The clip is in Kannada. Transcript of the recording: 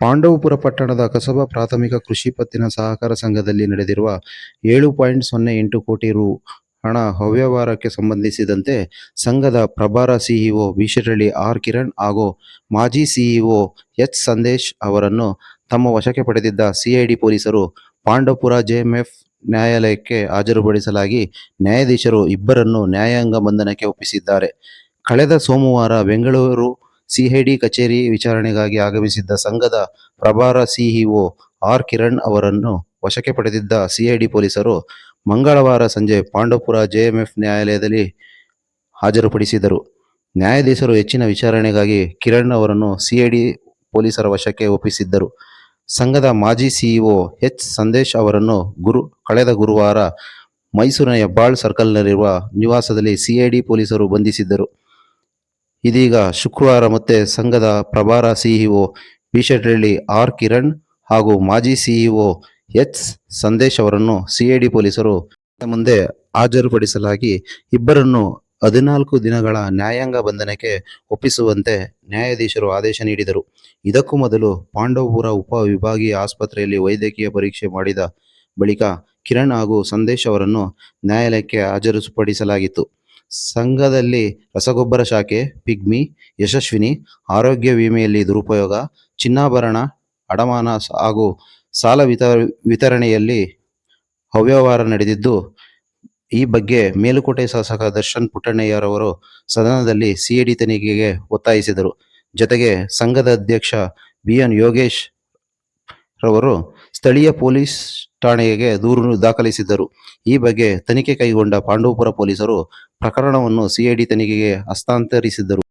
ಪಾಂಡವಪುರ ಪಟ್ಟಣದ ಕಸಬಾ ಪ್ರಾಥಮಿಕ ಕೃಷಿ ಪತ್ತಿನ ಸಹಕಾರ ಸಂಘದಲ್ಲಿ ನಡೆದಿರುವ ಏಳು ಪಾಯಿಂಟ್ ಸೊನ್ನೆ ಎಂಟು ಕೋಟಿ ರು ಹಣ ಅವ್ಯವಹಾರಕ್ಕೆ ಸಂಬಂಧಿಸಿದಂತೆ ಸಂಘದ ಪ್ರಭಾರ ಸಿಇಒ ವಿಶರಳ್ಳಿ ಆರ್ ಕಿರಣ್ ಹಾಗೂ ಮಾಜಿ ಸಿಇಒ ಎಚ್ ಸಂದೇಶ್ ಅವರನ್ನು ತಮ್ಮ ವಶಕ್ಕೆ ಪಡೆದಿದ್ದ ಸಿಐಡಿ ಪೊಲೀಸರು ಪಾಂಡವಪುರ ಜೆಎಂಎಫ್ ನ್ಯಾಯಾಲಯಕ್ಕೆ ಹಾಜರುಪಡಿಸಲಾಗಿ ನ್ಯಾಯಾಧೀಶರು ಇಬ್ಬರನ್ನು ನ್ಯಾಯಾಂಗ ಬಂಧನಕ್ಕೆ ಒಪ್ಪಿಸಿದ್ದಾರೆ. ಕಳೆದ ಸೋಮವಾರ ಬೆಂಗಳೂರು ಸಿಐಡಿ ಕಚೇರಿ ವಿಚಾರಣೆಗಾಗಿ ಆಗಮಿಸಿದ್ದ ಸಂಘದ ಪ್ರಭಾರ ಸಿಇಒ ಆರ್ ಕಿರಣ್ ಅವರನ್ನು ವಶಕ್ಕೆ ಪಡೆದಿದ್ದ ಸಿಐಡಿ ಪೊಲೀಸರು ಮಂಗಳವಾರ ಸಂಜೆ ಪಾಂಡವಪುರ ಜೆಎಂಎಫ್ ನ್ಯಾಯಾಲಯದಲ್ಲಿ ಹಾಜರುಪಡಿಸಿದರು. ನ್ಯಾಯಾಧೀಶರು ಹೆಚ್ಚಿನ ವಿಚಾರಣೆಗಾಗಿ ಕಿರಣ್ ಅವರನ್ನು ಸಿಐಡಿ ಪೊಲೀಸರ ವಶಕ್ಕೆ ಒಪ್ಪಿಸಿದ್ದರು. ಸಂಘದ ಮಾಜಿ ಸಿಇಒ ಎಚ್ ಸಂದೇಶ್ ಅವರನ್ನು ಗುರು, ಕಳೆದ ಗುರುವಾರ ಮೈಸೂರಿನ ಹೆಬ್ಬಾಳ್ ಸರ್ಕಲ್ನಲ್ಲಿರುವ ನಿವಾಸದಲ್ಲಿ ಸಿಐಡಿ ಪೊಲೀಸರು ಬಂಧಿಸಿದ್ದರು. ಇದೀಗ ಶುಕ್ರವಾರ ಮತ್ತೆ ಸಂಘದ ಪ್ರಭಾರ ಸಿಇಒ ಬಿಶೆಟ್ಟಳ್ಳಿ ಆರ್ ಕಿರಣ್ ಹಾಗೂ ಮಾಜಿ ಸಿಇಒ ಎಚ್ ಸಂದೇಶ್ ಅವರನ್ನು ಸಿಐಡಿ ಪೊಲೀಸರು ಮುಂದೆ ಹಾಜರುಪಡಿಸಲಾಗಿ ಇಬ್ಬರನ್ನು ಹದಿನಾಲ್ಕು ದಿನಗಳ ನ್ಯಾಯಾಂಗ ಬಂಧನಕ್ಕೆ ಒಪ್ಪಿಸುವಂತೆ ನ್ಯಾಯಾಧೀಶರು ಆದೇಶ ನೀಡಿದರು. ಇದಕ್ಕೂ ಮೊದಲು ಪಾಂಡವಪುರ ಉಪ ವಿಭಾಗೀಯ ಆಸ್ಪತ್ರೆಯಲ್ಲಿ ವೈದ್ಯಕೀಯ ಪರೀಕ್ಷೆ ಮಾಡಿದ ಬಳಿಕ ಕಿರಣ್ ಹಾಗೂ ಸಂದೇಶ್ ಅವರನ್ನು ನ್ಯಾಯಾಲಯಕ್ಕೆ ಹಾಜರುಪಡಿಸಲಾಗಿತ್ತು. ಸಂಘದಲ್ಲಿ ರಸಗೊಬ್ಬರ ಶಾಖೆ, ಪಿಗ್ಮಿ, ಯಶಸ್ವಿನಿ, ಆರೋಗ್ಯ ವಿಮೆಯಲ್ಲಿ ದುರುಪಯೋಗ, ಚಿನ್ನಾಭರಣ, ಅಡಮಾನ ಹಾಗೂ ಸಾಲ ವಿತ ವಿತರಣೆಯಲ್ಲಿ ಅವ್ಯವಹಾರ ನಡೆದಿದ್ದು, ಈ ಬಗ್ಗೆ ಮೇಲುಕೋಟೆ ಶಾಸಕ ದರ್ಶನ್ ಪುಟ್ಟಣ್ಣಯ್ಯರವರು ಸದನದಲ್ಲಿ ಸಿಐಡಿ ತನಿಖೆಗೆ ಒತ್ತಾಯಿಸಿದರು. ಜೊತೆಗೆ ಸಂಘದ ಅಧ್ಯಕ್ಷ ಬಿಎನ್ ಯೋಗೇಶ್ ರವರು ಸ್ಥಳೀಯ ಪೊಲೀಸ್ ಠಾಣೆಗೆ ದೂರು ದಾಖಲಿಸಿದ್ದರು. ಈ ಬಗ್ಗೆ ತನಿಖೆ ಕೈಗೊಂಡ ಪಾಂಡವಪುರ ಪೊಲೀಸರು ಪ್ರಕರಣವನ್ನು ಸಿಐಡಿ ತನಿಖೆಗೆ ಹಸ್ತಾಂತರಿಸಿದ್ದರು.